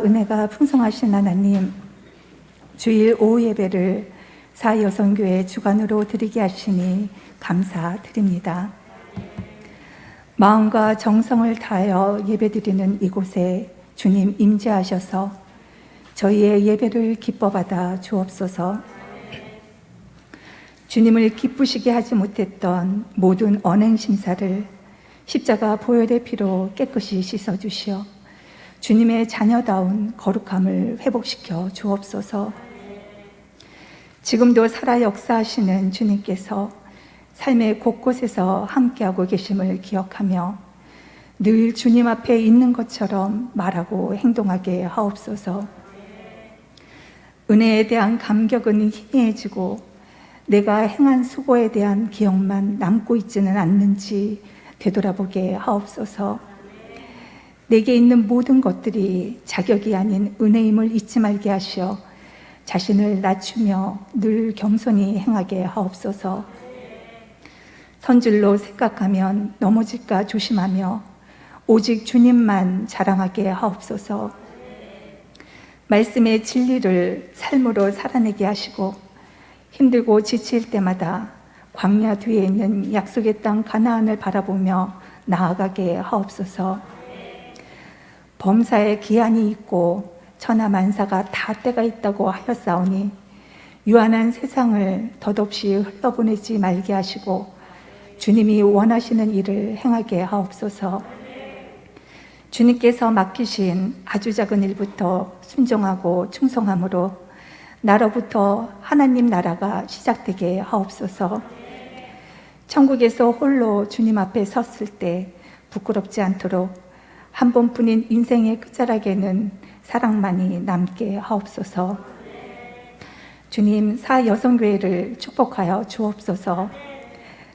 은혜가 풍성하신 하나님, 주일 오후 예배를 사여성교회 주관으로 드리게 하시니 감사드립니다. 마음과 정성을 다하여 예배드리는 이곳에 주님 임재하셔서 저희의 예배를 기뻐받아 주옵소서. 주님을 기쁘시게 하지 못했던 모든 언행 심사를 십자가 보혈의 피로 깨끗이 씻어 주시어 주님의 자녀다운 거룩함을 회복시켜 주옵소서. 지금도 살아 역사하시는 주님께서 삶의 곳곳에서 함께하고 계심을 기억하며 늘 주님 앞에 있는 것처럼 말하고 행동하게 하옵소서. 은혜에 대한 감격은 희미해지고 내가 행한 수고에 대한 기억만 남고 있지는 않는지 되돌아보게 하옵소서. 내게 있는 모든 것들이 자격이 아닌 은혜임을 잊지 말게 하시어 자신을 낮추며 늘 겸손히 행하게 하옵소서. 선줄로 생각하면 넘어질까 조심하며 오직 주님만 자랑하게 하옵소서. 말씀의 진리를 삶으로 살아내게 하시고 힘들고 지칠 때마다 광야 뒤에 있는 약속의 땅 가나안을 바라보며 나아가게 하옵소서. 범사에 기한이 있고 천하 만사가 다 때가 있다고 하였사오니 유한한 세상을 덧없이 흘러보내지 말게 하시고 주님이 원하시는 일을 행하게 하옵소서. 주님께서 맡기신 아주 작은 일부터 순종하고 충성함으로 나로부터 하나님 나라가 시작되게 하옵소서. 천국에서 홀로 주님 앞에 섰을 때 부끄럽지 않도록 한 번뿐인 인생의 끝자락에는 사랑만이 남게 하옵소서. 주님 사 여성교회를 축복하여 주옵소서.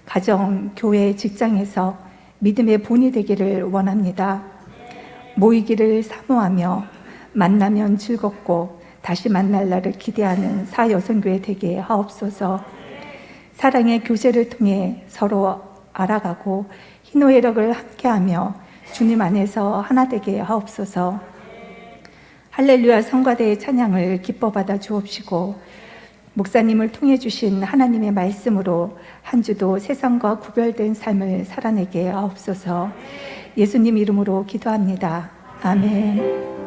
가정, 교회, 직장에서 믿음의 본이 되기를 원합니다. 모이기를 사모하며 만나면 즐겁고 다시 만날 날을 기대하는 사 여성교회 되게 하옵소서. 사랑의 교제를 통해 서로 알아가고 희노애락을 함께하며 주님 안에서 하나 되게 하옵소서. 할렐루야 성가대의 찬양을 기뻐 받아 주옵시고 목사님을 통해 주신 하나님의 말씀으로 한 주도 세상과 구별된 삶을 살아내게 하옵소서. 예수님 이름으로 기도합니다. 아멘.